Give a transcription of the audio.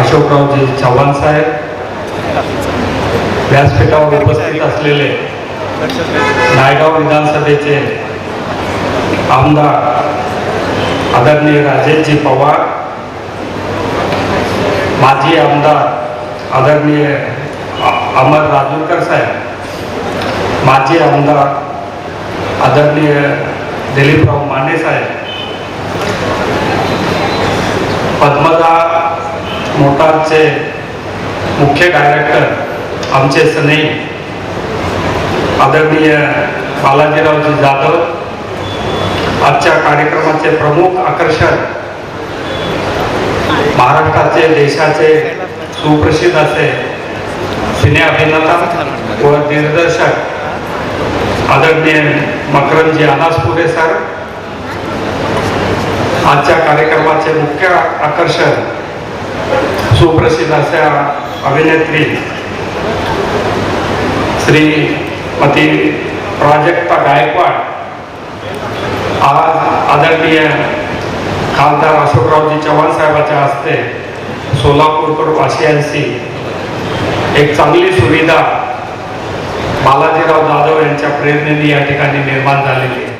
अशोकरावजी चव्हाण साहेब व्यासपीठावर उपस्थित असलेले नायगाव विधानसभेचे आमदार आदरणीय राजेशजी पवार माजी आमदार आदरणीय अमर राजूरकर साहेब माजी आमदार आदरणीय दिलीपराव माने साहेब पद्मदा मोटारचे मुख्य डायरेक्टर आमचे सनई आदरणीय बालाजीरावजी जाधव आजच्या कार्यक्रमाचे प्रमुख आकर्षण महाराष्ट्राचे देशाचे सुप्रसिद्ध असे सिने अभिनेता व दिग्दर्शक आदरणीय मकरंदजी अनासपुरे सर आजच्या कार्यक्रमाचे मुख्य आकर्षण सुप्रसिद्ध अशा अभिनेत्री श्रीमती प्राजक्ता गायकवाड आज आदरणीय खासदार अशोकरावजी चव्हाण साहेबाच्या हस्ते सोलापूरकर वासियांशी एक चांगली सुविधा बालाजीराव जाधव यांच्या प्रेरणेने या ठिकाणी निर्माण झालेली आहे.